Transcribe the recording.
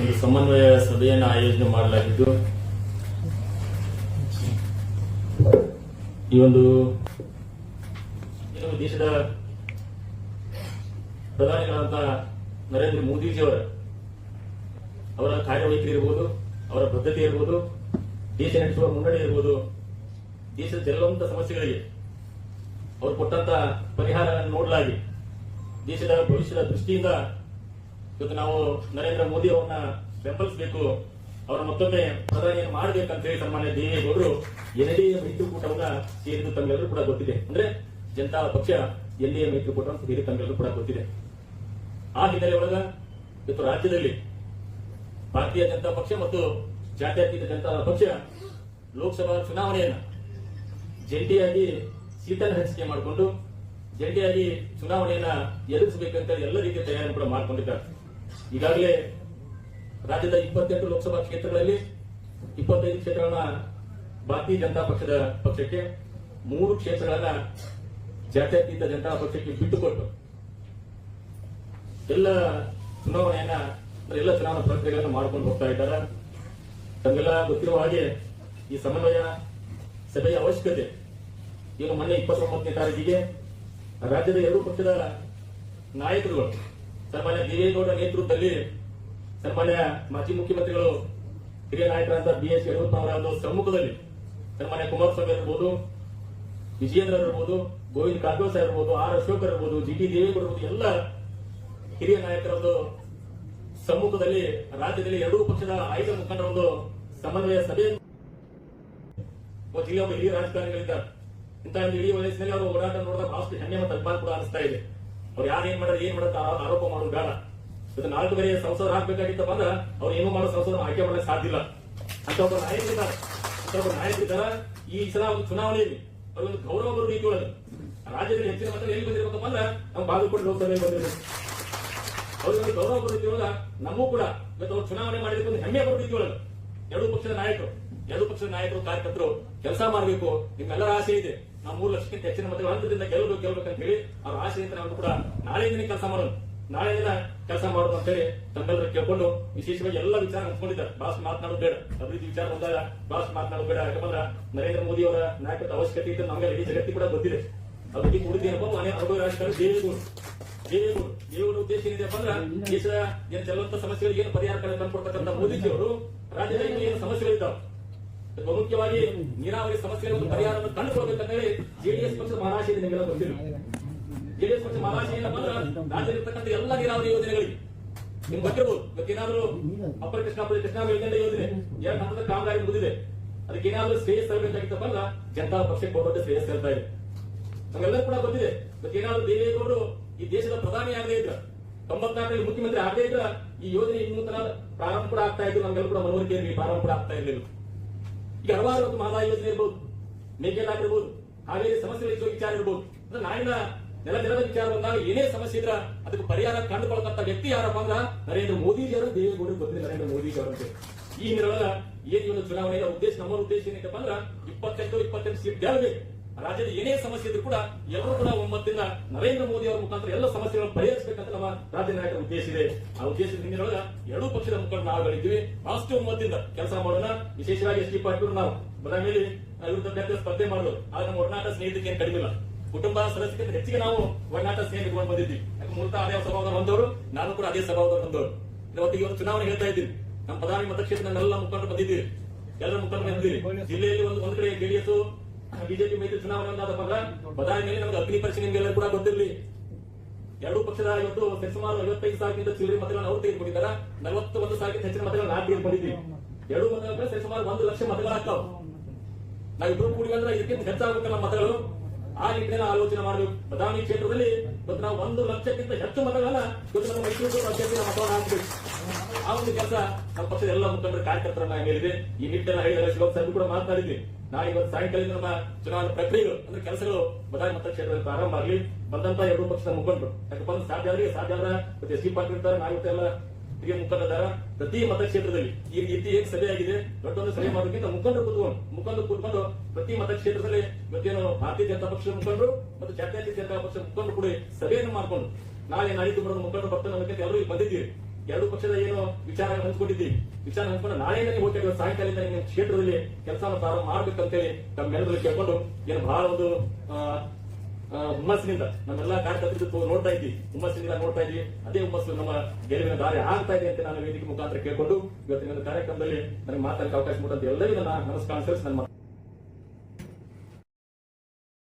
ಒಂದು ಸಮನ್ವಯ ಸಭೆಯನ್ನು ಆಯೋಜನೆ ಮಾಡಲಾಗಿದ್ದು, ಈ ಒಂದು ದೇಶದ ಪ್ರಧಾನಿಗಳಂತ ನರೇಂದ್ರ ಮೋದಿಜಿಯವರ ಅವರ ಕಾರ್ಯವೈಖರಿ ಇರಬಹುದು ಅವರ ಬದ್ಧತೆ ಇರಬಹುದು ದೇಶ ನಡೆಸುವ ಮುನ್ನಡೆ ಇರಬಹುದು ದೇಶದ ಕೆಲವೊಂದು ಸಮಸ್ಯೆಗಳಿಗೆ ಅವರು ಕೊಟ್ಟಂತ ಪರಿಹಾರ ನೋಡಲಾಗಿ, ದೇಶದ ಭವಿಷ್ಯದ ದೃಷ್ಟಿಯಿಂದ ಇವತ್ತು ನಾವು ನರೇಂದ್ರ ಮೋದಿ ಅವರನ್ನ ಬೆಂಬಲಿಸಬೇಕು, ಅವರ ಮತ್ತೊಮ್ಮೆ ಪ್ರಧಾನಿ ಮಾಡಬೇಕಂತ ಹೇಳಿ ಸನ್ಮಾನ್ಯ ದೇವೇಗೌಡರು ಎನ್ಡಿಎ ಮೈತ್ರಿಕೂಟವನ್ನ ಸೇರಿದ್ದು ಕೂಡ ಗೊತ್ತಿದೆ. ಅಂದ್ರೆ ಜನತಾ ಪಕ್ಷ ಎನ್ಡಿಎ ಮೈತ್ರಿಕೂಟವನ್ನು ಸೇರಿ ತಮಗೆಲ್ಲರೂ ಕೂಡ ಗೊತ್ತಿದೆ. ಆ ಹಿನ್ನೆಲೆ ಒಳಗ ಇವತ್ತು ರಾಜ್ಯದಲ್ಲಿ ಭಾರತೀಯ ಜನತಾ ಪಕ್ಷ ಮತ್ತು ಜಾತ್ಯತೀತ ಜನತಾ ಪಕ್ಷ ಲೋಕಸಭಾ ಚುನಾವಣೆಯನ್ನ ಜಂಟಿಯಾಗಿ ಸೀಟನ್ನು ಹಂಚಿಕೆ ಮಾಡಿಕೊಂಡು ಜಂಟಿಯಾಗಿ ಚುನಾವಣೆಯನ್ನ ಎದುರಿಸಬೇಕಂತ ಎಲ್ಲ ರೀತಿಯ ತಯಾರಿ ಕೂಡ ಮಾಡಿಕೊಂಡಿದ್ದಾರೆ. ಈಗಾಗಲೇ ರಾಜ್ಯದ ಇಪ್ಪತ್ತೆಂಟು ಲೋಕಸಭಾ ಕ್ಷೇತ್ರಗಳಲ್ಲಿ ಇಪ್ಪತ್ತೈದು ಕ್ಷೇತ್ರಗಳನ್ನ ಭಾರತೀಯ ಜನತಾ ಪಕ್ಷದ ಪಕ್ಷಕ್ಕೆ, ಮೂರು ಕ್ಷೇತ್ರಗಳನ್ನ ಜಾತ್ಯತೀತ ಜನತಾ ಪಕ್ಷಕ್ಕೆ ಬಿಟ್ಟುಕೊಟ್ಟು ಎಲ್ಲ ಚುನಾವಣೆಯನ್ನ ಎಲ್ಲ ಚುನಾವಣಾ ಪ್ರಕ್ರಿಯೆಗಳನ್ನು ಮಾಡ್ಕೊಂಡು ಹೋಗ್ತಾ ಇದ್ದಾರೆ. ತಮಗೆಲ್ಲ ಗೊತ್ತಿರುವ ಹಾಗೆ ಈ ಸಮನ್ವಯ ಸಭೆಯ ಅವಶ್ಯಕತೆ ಈಗ ಮೊನ್ನೆ ಇಪ್ಪತ್ತೊಂಬತ್ತನೇ ತಾರೀಕಿಗೆ ರಾಜ್ಯದ ಎರಡು ಪಕ್ಷದ ನಾಯಕರುಗಳು ಸನ್ಮಾನ್ಯ ದೇವೇಗೌಡ ನೇತೃತ್ವದಲ್ಲಿ ಸನ್ಮಾನ್ಯ ಮಾಜಿ ಮುಖ್ಯಮಂತ್ರಿಗಳು ಹಿರಿಯ ನಾಯಕರಾದ ಬಿ ಎಸ್ ಯಡಿಯೂರಪ್ಪ ಅವರ ಒಂದು ಸಮ್ಮುಖದಲ್ಲಿ ಸನ್ಮಾನ್ಯ ಕುಮಾರಸ್ವಾಮಿ ಇರ್ಬೋದು ವಿಜಯೇಂದ್ರ ಇರ್ಬೋದು ಗೋವಿಂದ ಕಾರಜೋಳ ಸಾಹೇಬ್ ಇರ್ಬೋದು ಆರ್ ಅಶೋಕ್ ಇರ್ಬೋದು ಜಿ ಟಿ ದೇವೇಗೌಡ ಇರ್ಬೋದು ಎಲ್ಲ ಹಿರಿಯ ನಾಯಕರ ಒಂದು ಸಮ್ಮುಖದಲ್ಲಿ, ರಾಜ್ಯದಲ್ಲಿ ಎರಡೂ ಪಕ್ಷದ ಆಯ್ದ ಮುಖಂಡರ ಒಂದು ಸಮನ್ವಯ ಸಭೆ ಜಿಲ್ಲೆಯ ಹಿರಿಯ ರಾಜಕಾರಣಿಗಳಿದ್ದಾರೆ. ಇಂತಹ ಒಂದು ಇಡೀ ವಯಸ್ಸಿನಲ್ಲಿ ಅವರು ಓಡಾಟ ನೋಡಿದಾಗ ಬಹಳಷ್ಟು ಹೆಮ್ಮೆ ಮತ್ತು ಅಭಿಮಾನ ಕೂಡ ಅನಿಸ್ತಾ ಇದೆ. ಅವ್ರು ಯಾರು ಏನ್ ಮಾಡ್ರೆ ಏನ್ ಮಾಡೋದು ಆ- ಆರೋಪ ಮಾಡೋದು ಬೇಡ. ಇದು ನಾಲ್ಕುವರೆ ಸಂಸದರು ಹಾಕ್ಬೇಕಾಗಿತ್ತಪ್ಪ ಅಂದ್ರೆ ಅವ್ರು ಏನು ಮಾಡೋ ಸಂಸದರು ಆಯ್ಕೆ ಮಾಡಕ್ ಸಾಧ್ಯ ಇಲ್ಲ. ಅಂತ ಒಬ್ಬ ನಾಯಕರಿದ್ದಾರೆ ಅಂತ ಒಬ್ಬ ನಾಯಕರಿದ್ದಾರೆ ಈ ಸಲ ಒಂದು ಚುನಾವಣೆಯಲ್ಲಿ ಅದೊಂದು ಗೌರವ ಬರೋ ರೀತಿ ಒಳಗೆ ರಾಜ್ಯದಲ್ಲಿ ಹೆಚ್ಚಿನ ಮತ ಎಲ್ಲಿ ಬಂದಿರಬೇಕಪ್ಪ ಅಂದ್ರೆ ನಮ್ಮ ಬಾಗಲಕೋಟೆ ಲೋಕಸಭೆ ಬಂದಿರಬೇಕು ಅವ್ರಿಗೆ ಗೌರವ ಬರೋ ರೀತಿ ಒಳಗ ನಮಗೂ ಕೂಡ. ಇವತ್ತು ಅವ್ರು ಚುನಾವಣೆ ಮಾಡಿದಕ್ಕೆ ಒಂದು ಹೆಮ್ಮೆ ಬರೋ ರೀತಿ ಒಳಗೆ ಎರಡೂ ಪಕ್ಷದ ನಾಯಕರು. ಎರಡೂ ಪಕ್ಷದ ನಾಯಕರು, ಕಾರ್ಯಕರ್ತರು ಕೆಲಸ ಮಾಡಬೇಕು. ನಿಮ್ಮೆಲ್ಲರ ಆಸೆ ಇದೆ. ನಾವು ಮೂರು ಲಕ್ಷಕ್ಕಿಂತ ಹೆಚ್ಚಿನ ಮತಗಳ ಹಂತದಿಂದ ಗೆಲ್ಲಬೇಕು ಗೆಲ್ಲಬೇಕು ಅಂತ ಹೇಳಿ ಅವ್ರ ಅಂತ ನಾವು ಕೂಡ ನಾಳೆ ದಿನ ಕೆಲಸ ಮಾಡೋಣ ನಾಳೆ ದಿನ ಕೆಲಸ ಮಾಡೋದು ಅಂತ ಹೇಳಿ ತಮ್ಮೆಲ್ಲರೂ ಕೇಳ್ಕೊಂಡು ವಿಶೇಷವಾಗಿ ಎಲ್ಲ ವಿಚಾರ ಹಂಚ್ಕೊಂಡಿದ್ದಾರೆ. ಬಾಸ್ ಮಾತನಾಡೋದು ಬೇಡ. ಅಭಿವೃದ್ಧಿ ವಿಚಾರ ಬಂದಾಗ ಬಾಸ್ ಮಾತನಾಡೋದು ಬೇಡ. ಯಾಕಂದ್ರೆ ನರೇಂದ್ರ ಮೋದಿ ಅವರ ನಾಯಕತ್ವ ಅವಶ್ಯಕತೆ ಇದ್ದು ನಮಗೆ ಇಡೀ ಜಗತ್ತಿ ಕೂಡ ಗೊತ್ತಿದೆ. ಅಭಿವೃದ್ಧಿ ಕೂಡಿದ್ದೇನಪ್ಪ ಮನೆ ಅನುಭವ ರಾಜಕಾರಣ ದೇವೇಗೌಡ. ದೇವೇಗೌಡ. ದೇವರ ಉದ್ದೇಶ ಏನಿದೆಪ್ಪ ಅಂದ್ರೆ ದೇಶದ ಏನು ಕೆಲವಂತ ಸಮಸ್ಯೆಗಳಿಗೆ ಏನು ಪರಿಹಾರ ಕಂಡುಕೊಡ್ತಕ್ಕಂಥ ಮೋದಿಜಿ ಅವರು ರಾಜ್ಯದ ಇನ್ನೂ ಏನು ಸಮಸ್ಯೆಗಳಿದ್ದಾವೆ? ಬಹುಮುಖ್ಯವಾಗಿ ನೀರಾವರಿ ಸಮಸ್ಯೆಗಳ ಒಂದು ಪರಿಹಾರವನ್ನು ಕಂಡುಕೊಳ್ಬೇಕಂತ ಹೇಳಿ ಜೆಡಿಎಸ್ ಪಕ್ಷದ ಮಹಾರಾಶಿ ನಿಮಗೆಲ್ಲ ಜೆಡಿಎಸ್ ಪಕ್ಷ ಮಹಾರಾಶಿ ಅಂದ್ರೆ ರಾಜ್ಯದಲ್ಲಿರ್ತಕ್ಕಂಥ ಎಲ್ಲ ನೀರಾವರಿ ಯೋಜನೆಗಳಿಗೆ ನಿಮ್ಗೆ ಗೊತ್ತಿರಬಹುದು ಇವತ್ತೇನಾದ್ರೂ ಅಪ್ಪರ ಕೃಷ್ಣಾಪುರ ಕೃಷ್ಣಾ ಮೇಲ್ದಂಡೆ ಯೋಜನೆ ಎರಡು ಹಂತದ ಕಾಮಗಾರಿ ಮುಗಿದಿದೆ. ಅದಕ್ಕೆ ಏನಾದ್ರೂ ಶ್ರೇಯಸ್ ತರಬೇಕಾಗಿತ್ತಪ್ಪ ಅಂದ್ರೆ ಜನತಾ ಪಕ್ಷಕ್ಕೆ ಬಹುದೊಡ್ಡ ಶ್ರೇಯಸ್ ತರ್ತಾ ಇದೆ. ನಮ್ಗೆಲ್ಲರೂ ಕೂಡ ಗೊತ್ತಿದೆ ಮತ್ತೇನಾದ್ರೂ ದೇವೇಗೌಡರು ಈ ದೇಶದ ಪ್ರಧಾನಿ ಆಗದೇ ಇದ್ರ, ತೊಂಬತ್ನಾಲ್ಕರಲ್ಲಿ ಮುಖ್ಯಮಂತ್ರಿ ಆಗದೇ ಇದ್ರ ಈ ಯೋಜನೆ ಇನ್ನೂ ತನ ಪ್ರಾರಂಭ ಕೂಡ ಆಗ್ತಾ ಇದ್ದು ನಮ್ಗೆಲ್ಲ ಕೂಡ ಮನವರಿಕೆಯಲ್ಲಿ ಪ್ರಾರಂಭ ಕೂಡ ಆಗ್ತಾ ಇರಲಿಲ್ಲ. ಈಗ ಹಲವಾರು ಒಂದು ಮಹದಾಯಿ ಯೋಜನೆ ಇರ್ಬೋದು, ಮೇಕೆದಾಟು ಇರ್ಬೋದು ಹಾವೇರಿ ವಿಚಾರ ಇರ್ಬೋದು. ಅಂದ್ರೆ ನಾಡಿನ ನೆಲ ನೆಲದ ವಿಚಾರ ಬಂದಾಗ ಏನೇ ಸಮಸ್ಯೆ ಇದ್ರ ಅದಕ್ಕೆ ಪರಿಹಾರ ಕಂಡುಕೊಳ್ಳತಕ್ಕ ವ್ಯಕ್ತಿ ಯಾರಪ್ಪ ಅಂದ್ರ ನರೇಂದ್ರ ಮೋದಿಜಿಯವರು ದೇವೇಗೌಡರು ಗೊತ್ತಿದೆ ನರೇಂದ್ರ ಮೋದಿಜಿ ಅವರಂತೆ. ಈ ಹಿನ್ನೆಲೆ ಏನ್ ಒಂದು ಚುನಾವಣೆಯ ಉದ್ದೇಶ ನಮ್ಮ ಉದ್ದೇಶ ಏನೈತಪ್ಪ ಅಂದ್ರ ಇಪ್ಪತ್ತೆಂಟು ಇಪ್ಪತ್ತೆಂಟು ಸೀಟ್ ಗೆಲ್ಲಬೇಕು. ರಾಜ್ಯದ ಏನೇ ಸಮಸ್ಯೆ ಇದ್ರೂ ಕೂಡ ಎಲ್ಲರೂ ಕೂಡ ಒಮ್ಮತ್ತಿನ ನರೇಂದ್ರ ಮೋದಿ ಅವರ ಮುಖಾಂತರ ಎಲ್ಲ ಸಮಸ್ಯೆಗಳನ್ನು ಪರಿಹರಿಸಬೇಕಂತ ನಮ್ಮ ರಾಜ್ಯ ನಾಯಕರ ಉದ್ದೇಶ ಇದೆ. ಆ ಉದ್ದೇಶದ ಹಿನ್ನೆಲೆಯೊಳಗ ಎರಡೂ ಪಕ್ಷದ ಮುಖಂಡ ನಾವುಗಳಿದ್ದೀವಿ ಬಹಳಷ್ಟು ಒಮ್ಮತದಿಂದ ಕೆಲಸ ಮಾಡೋಣ. ವಿಶೇಷವಾಗಿ ಎಸ್ ಟಿ ಪಾಟೀಲ್ ನಾವು ಬದಾಮಿಯಲ್ಲಿ ವಿರುದ್ಧ ಅಭ್ಯರ್ಥಿ ಸ್ಪರ್ಧೆ ಮಾಡೋದು. ಆಗ ನಮ್ಮ ಒಡನಾಟ ಸ್ನೇಹಿತಕ್ಕೆ ಏನು ಕಡಿಮೆ ಇಲ್ಲ. ಕುಟುಂಬ ಸದಸ್ಯಕ್ಕಿಂತ ಹೆಚ್ಚಿಗೆ ನಾವು ಒಡನಾಟ ಸ್ನೇಹಿತ ಇಟ್ಕೊಂಡು ಬಂದಿದ್ವಿ ಯಾಕೆ ಮೂಲತಃ ಅದೇ ಸ್ವಭಾವದ ಬಂದವರು ನಾನು ಕೂಡ ಅದೇ ಸ್ವಭಾವದ ಬಂದವರು ಇವತ್ತಿಗೆ ಒಂದು ಚುನಾವಣೆ ಹೇಳ್ತಾ ಇದ್ದೀನಿ. ನಮ್ಮ ಪ್ರಧಾನಿ ಮತಕ್ಷೇತ್ರ ಎಲ್ಲ ಮುಖಂಡರು ಬಂದಿದ್ದೀವಿ ಎಲ್ಲರ ಮುಖಂಡರು ಬಂದಿದ್ದೀವಿ ಜಿಲ್ಲೆಯಲ್ಲಿ ಒಂದು ಒಂದ್ ಕಡೆ ಜೆಡಿಎಸ್ ಬಿಜೆಪಿ ಮೈತ್ರಿ ಚುನಾವಣೆ ಒಂದಾದಪ್ಪ ಮೇಲೆ ನಮಗೆ ಅಗ್ನಿ ಪರೀಕ್ಷೆ ನಿಮ್ಗೆಲ್ಲರೂ ಕೂಡ ಗೊತ್ತಿರಲಿ. ಎರಡೂ ಪಕ್ಷದ ಇವತ್ತು ಸರಿಸುಮಾರು ಐವತ್ತೈದು ಸಾವಿರಕ್ಕಿಂತ ಚಿಲ್ಲರೆ ಮತಗಳನ್ನು ಅವರು ತೆಗೆದುಕೊಂಡಿದ್ದಾರೆ. ನಲವತ್ತೊಂದು ಸಾವಿರಕ್ಕಿಂತ ಹೆಚ್ಚಿನ ಮತಗಳನ್ನು ನಾವು ತೆಗೆದುಕೊಂಡಿದ್ವಿ ಎರಡೂ ಮತಗಳ ಸರಿಸುಮಾರು ಒಂದು ಲಕ್ಷ ಮತಗಳಾಗ್ತಾವ. ನಾವಿಬ್ರು ಕೂಡಿ ಅಂದ್ರೆ ಇದಕ್ಕಿಂತ ಹೆಚ್ಚಾಗಬೇಕಲ್ಲ ಮತಗಳು. ಆ ನಿಟ್ಟಿನಲ್ಲಿ ಆಲೋಚನೆ ಮಾಡಬೇಕು. ಬದಾಮಿ ಕ್ಷೇತ್ರದಲ್ಲಿ ಇವತ್ತು ನಾವು ಒಂದು ಲಕ್ಷಕ್ಕಿಂತ ಹೆಚ್ಚು ಮತಗಳನ್ನ ಇವತ್ತು ನಮ್ಮ ಮೈಸೂರು ಅಭ್ಯರ್ಥಿಯ ಮತವನ್ನು ಹಾಕಬೇಕು ಆ ಒಂದು ಕೆಲಸ ನಮ್ಮ ಪಕ್ಷದ ಎಲ್ಲ ಮುಖಂಡರ ಕಾರ್ಯಕರ್ತರ ಮೇಲಿದೆ. ಈ ನಿಟ್ಟಿನ ಹೇಳಿದರೆ ಶಿವಕ್ ಸರ್ ಕೂಡ ಮಾತನಾಡಿದ್ವಿ. ನಾಳೆ ಇವತ್ತು ಸಾಯಂಕಾಲದಿಂದ ನಮ್ಮ ಚುನಾವಣಾ ಪ್ರಕ್ರಿಯೆಗಳು, ಅಂದ್ರೆ ಕೆಲಸಗಳು ಬದಾಮಿ ಮತಕ್ಷೇತ್ರದಲ್ಲಿ ಪ್ರಾರಂಭ ಆಗಲಿ. ಬಂದಂತ ಎರಡು ಪಕ್ಷದ ಮುಖಂಡರು. ಯಾಕಪ್ಪ ಸಾಧ್ಯ ಆದ್ರೆ ಸಾಧ್ಯ ಆದ್ರೆ ಎಸ್ ಟಿ ಪಾಟೀಲ್ ಇರ್ತಾರೆ ನಾವು ಇವತ್ತೆಲ್ಲ ಹಿರಿಯ ಮುಖಂಡರ ಪ್ರತಿ ಮತಕ್ಷೇತ್ರದಲ್ಲಿ. ಈ ರೀತಿ ಏನ್ ಸಭೆ ಆಗಿದೆ ದೊಡ್ಡೊಂದು ಸಭೆ ಮಾಡೋದಕ್ಕಿಂತ ಮುಖಂಡರು ಕೂತ್ಕೊಂಡು ಮುಖಂಡ ಕೂತ್ಕೊಂಡು ಪ್ರತಿ ಮತಕ್ಷೇತ್ರದಲ್ಲಿ ಇವತ್ತೇನು ಭಾರತೀಯ ಜನತಾ ಪಕ್ಷದ ಮುಖಂಡರು ಮತ್ತು ಜಾತ್ಯತೀತ ಜನತಾ ಪಕ್ಷದ ಮುಖಂಡರು ಕೂಡ ಸಭೆಯನ್ನು ಮಾಡಿಕೊಂಡು, ನಾಳೆ ನಾಡಿದ್ದು ಬರೋದು ಮುಖಂಡರು ಬರ್ತಾನೆ ಅನ್ನೋದಕ್ಕೆ ಎಲ್ಲರೂ ಇಲ್ಲಿ ಬಂದಿದ್ದೀವಿ ಎರಡು ಪಕ್ಷದ ಏನು ವಿಚಾರ ಹಂಚ್ಕೊಂಡಿದ್ದೀವಿ ವಿಚಾರ ಹಂಚ್ಕೊಂಡು ನಾಳೆಯಿಂದ ನೀವು ಹೋಗ್ತಾ ಸಾಯಂಕಾಲದಿಂದ ನಿಮ್ಮ ಕ್ಷೇತ್ರದಲ್ಲಿ ಕೆಲಸವನ್ನು ಪ್ರಾರಂಭ ಮಾಡ್ಬೇಕಂತೇಳಿ ತಮ್ಮೆಲ್ಲರೂ ಕೇಳ್ಕೊಂಡು, ಏನು ಬಹಳ ಒಂದು ಹುಮ್ಮಸ್ಸಿನಿಂದ ನಮ್ಮೆಲ್ಲ ಕಾರ್ಯಕರ್ತರು ನೋಡ್ತಾ ಇದ್ವಿ ಹುಮ್ಮಸ್ಸಿನಿಂದ ನೋಡ್ತಾ ಇದ್ವಿ ಅದೇ ಹುಮ್ಮಸ್ಸು ನಮ್ಮ ಗೆಲುವಿನ ದಾರಿ ಆಗ್ತಾ ಇದೆ ಅಂತ ನಾನು ವೇದಿಕೆ ಮುಖಾಂತರ ಕೇಳಿಕೊಂಡು ಇವತ್ತಿನ ಕಾರ್ಯಕ್ರಮದಲ್ಲಿ ನನಗೆ ಮಾತಾಡಕ್ಕೆ ಅವಕಾಶ ಕೊಟ್ಟಂತ ಎಲ್ಲರಿಗೂ ನನ್ನ ನಮಸ್ಕಾರ ನನ್ನ